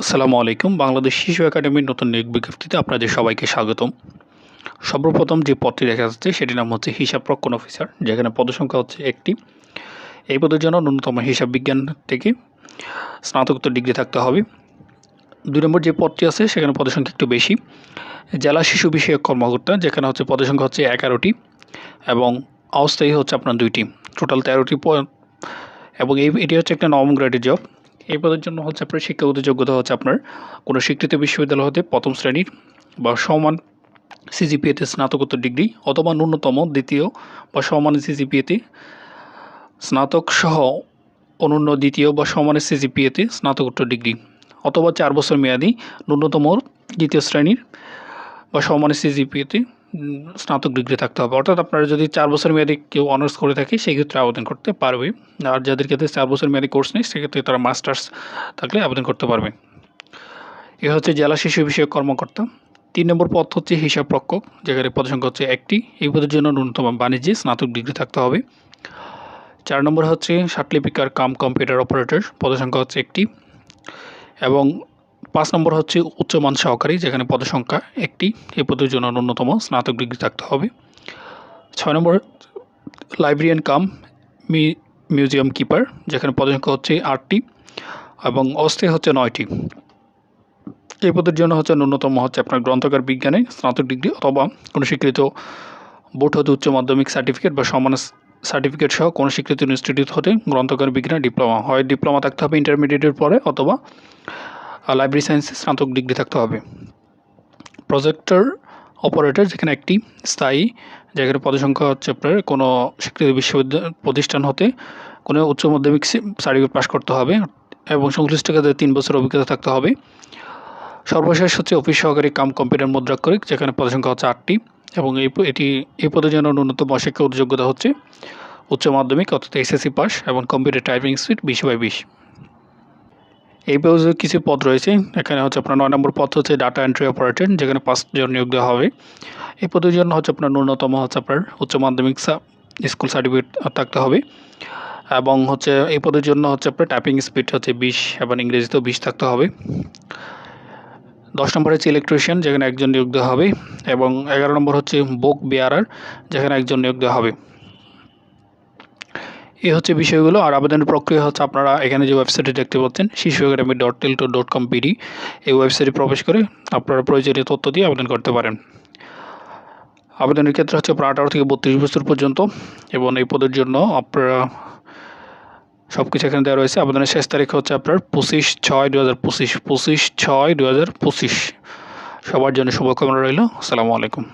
আসসালামু আলাইকুম। বাংলাদেশ শিশু একাডেমির নতুন নিয়োগ বিজ্ঞপ্তিতে আপনাদের সবাইকে স্বাগতম। সর্বপ্রথম যে পদটি দেখা যাচ্ছে, সেটির নাম হচ্ছে হিসাব রক্ষণ অফিসার, যেখানে পদসংখ্যা হচ্ছে একটি। এই পদের জন্য ন্যূনতম হিসাব বিজ্ঞান থেকে স্নাতকোত্তর ডিগ্রি থাকতে হবে। দুই নম্বর যে পদটি আছে, সেখানে পদসংখ্যা একটু বেশি। জেলা শিশু বিষয়ক কর্মকর্তা, যেখানে হচ্ছে পদসংখ্যা হচ্ছে এগারোটি এবং অস্থায়ী হচ্ছে আপনার দুইটি। টোটাল তেরোটি এবং এই, এটি হচ্ছে একটা নবম গ্রেডের জব। এই পদের জন্য হচ্ছে আপনার শিক্ষাগত যোগ্যতা হচ্ছে আপনার কোনো স্বীকৃত বিশ্ববিদ্যালয় হতে প্রথম শ্রেণির বা সমান সিজিপিএতে স্নাতকোত্তর ডিগ্রি অথবা ন্যূনতম দ্বিতীয় বা সমান সিজিপিএতে স্নাতক সহ অনন্য দ্বিতীয় বা সমানের সিজিপিএতে স্নাতকোত্তর ডিগ্রি অথবা চার বছর মেয়াদি ন্যূনতম দ্বিতীয় শ্রেণির বা সমানের সিজিপিএতে স্নাতক ডিগ্রি থাকতে হবে। অর্থাৎ আপনারা যদি চার বছর মেয়াদি কেউ অনার্স করে থাকে, সেক্ষেত্রে আবেদন করতে পারবে আর যাদের ক্ষেত্রে চার বছর মেয়াদি কোর্স নেই, সেক্ষেত্রে তারা মাস্টার্স থাকলে আবেদন করতে পারবে। এ হচ্ছে জেলা শিশু বিষয়ক কর্মকর্তা। তিন নম্বর পদ হচ্ছে হিসাব রক্ষক, যেখানে পদসংখ্যা হচ্ছে একটি। এই পদের জন্য ন্যূনতম বাণিজ্যে স্নাতক ডিগ্রি থাকতে হবে। চার নম্বর হচ্ছে লিপিকার কাম কম্পিউটার অপারেটর পদসংখ্যা হচ্ছে একটি। এবং পাঁচ নম্বর হচ্ছে উচ্চমান সহকারী, যেখানে পদসংখ্যা একটি। এই পদের জন্য ন্যূনতম স্নাতক ডিগ্রি থাকতে হবে। ছয় number librarian cum museum keeper, যেখানে পদসংখ্যা হচ্ছে আটটি এবং অস্থায়ী হচ্ছে নয়টি। এই পদের জন্য হচ্ছে ন্যূনতম হচ্ছে আপনার গ্রন্থকার বিজ্ঞানে স্নাতক ডিগ্রি অথবা কোনো স্বীকৃত বোর্ড হতে উচ্চ মাধ্যমিক সার্টিফিকেট বা সমান সার্টিফিকেট সহ কোনো স্বীকৃত ইনস্টিটিউট হতে গ্রন্থকার বিজ্ঞানে ডিপ্লোমা হয় ডিপ্লোমা থাকতে হবে ইন্টারমিডিয়েটের পরে অথবা লাইব্রেরি সায়েন্সে স্নাতক ডিগ্রি থাকতে হবে। প্রজেক্টর অপারেটর যেখানে একটি স্থায়ী যেখানে পদসংখ্যা হচ্ছে আপনার কোনো স্বীকৃত বিশ্ববিদ্যালয় প্রতিষ্ঠান হতে কোনো উচ্চ মাধ্যমিক সার্টিফিকেট পাশ করতে হবে এবং সংশ্লিষ্ট ক্ষেত্রে তিন বছর অভিজ্ঞতা থাকতে হবে। সর্বশেষ হচ্ছে অফিস সহকারী কাম কম্পিউটার মুদ্রাক্ষরিক, যেখানে পদসংখ্যা হচ্ছে আটটি এবং এই এটি, এই পদের জন্য ন্যূনতম শিক্ষা যোগ্যতা হচ্ছে উচ্চ মাধ্যমিক অর্থাৎ এসএসসি পাস এবং কম্পিউটার টাইপিং স্পিড বিশ বাই বিশ। এই পেজে কিছু পদ রয়েছে। এখানে হচ্ছে আপনার নয় নম্বর পদ হচ্ছে ডাটা এন্ট্রি অপারেটর যেখানে পাঁচজন নিয়োগ দেওয়া হবে। এই পদের জন্য হচ্ছে আপনার ন্যূনতম হচ্ছে আপনার উচ্চ মাধ্যমিক স্কুল সার্টিফিকেট থাকতে হবে। এবং হচ্ছে এই পদের জন্য হচ্ছে আপনার টাইপিং স্পিড হচ্ছে বিশ এবং ইংরেজিতেও বিশ থাকতে হবে। দশ নম্বর হচ্ছে ইলেকট্রিশিয়ান যেখানে একজন নিয়োগ দেওয়া হবে। এবং এগারো নম্বর হচ্ছে বুক বেয়ারার যেখানে একজন নিয়োগ দেওয়া হবে। এ হচ্ছে বিষয়গুলো। আর আবেদনের প্রক্রিয়া হচ্ছে আপনারা এখানে যে ওয়েবসাইটে দেখতে পাচ্ছেন শিশু academy dot Teletalk dot com BD এই ওয়েবসাইটে প্রবেশ করে আপনারা প্রয়োজনীয় তথ্য দিয়ে আবেদন করতে পারেন। আবেদনের ক্ষেত্রে হচ্ছে আপনার আঠারো থেকে বত্রিশ বছর পর্যন্ত এবং এই পদের জন্য আপনারা সব কিছু এখানে দেওয়া রয়েছে। আবেদনের শেষ তারিখ হচ্ছে আপনার পঁচিশ ছয় দু হাজার পঁচিশ পঁচিশ ছয় দু হাজার পঁচিশ। সবার জন্য শুভকামনা রইল। আসসালামু আলাইকুম।